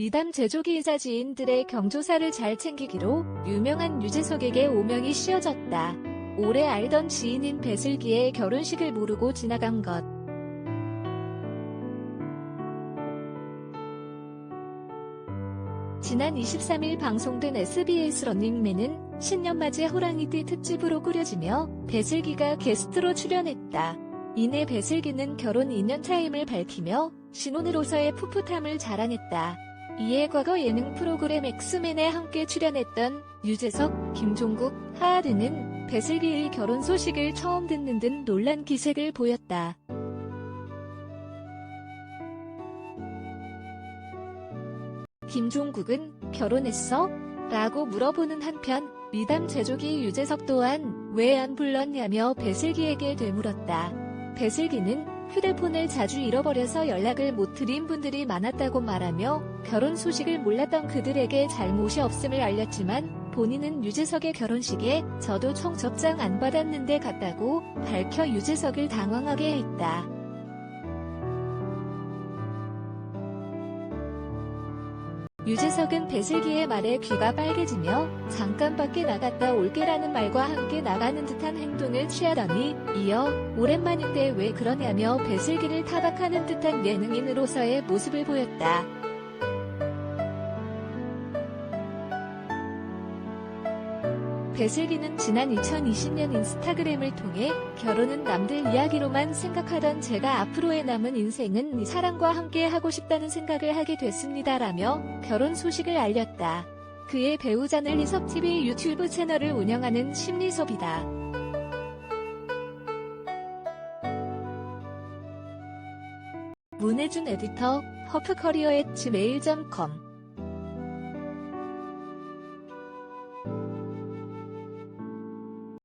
미담 제조기이자 지인들의 경조사를 잘 챙기기로 유명한 유재석에게 오명이 씌워졌다. 오래 알던 지인인 배슬기의 결혼식을 모르고 지나간 것. 지난 23일 방송된 SBS 런닝맨은 신년맞이 호랑이띠 특집으로 꾸려지며 배슬기가 게스트로 출연했다. 이내 배슬기는 결혼 2년 차임을 밝히며 신혼으로서의 풋풋함을 자랑했다. 이에 과거 예능 프로그램 엑스맨에 함께 출연했던 유재석, 김종국, 하하르는 배슬기의 결혼 소식을 처음 듣는 듯 놀란 기색을 보였다. 김종국은 결혼했어? 라고 물어보는 한편 미담 제조기 유재석 또한 왜 안 불렀냐며 배슬기에게 되물었다. 배슬기는 휴대폰을 자주 잃어버려서 연락을 못 드린 분들이 많았다고 말하며 결혼 소식을 몰랐던 그들에게 잘못이 없음을 알렸지만 본인은 유재석의 결혼식에 저도 청첩장 안 받았는데 갔다고 밝혀 유재석을 당황하게 했다. 유재석은 배슬기의 말에 귀가 빨개지며 잠깐 밖에 나갔다 올게라는 말과 함께 나가는 듯한 행동을 취하더니 이어 오랜만인데 왜 그러냐며 배슬기를 타박하는 듯한 예능인으로서의 모습을 보였다. 배슬기는 지난 2020년 인스타그램을 통해 결혼은 남들 이야기로만 생각하던 제가 앞으로의 남은 인생은 사랑과 함께 하고 싶다는 생각을 하게 됐습니다라며 결혼 소식을 알렸다. 그의 배우자는 희석TV 유튜브 채널을 운영하는 심리섭이다. 문혜준 에디터, 허프커리어 앳 gmail.com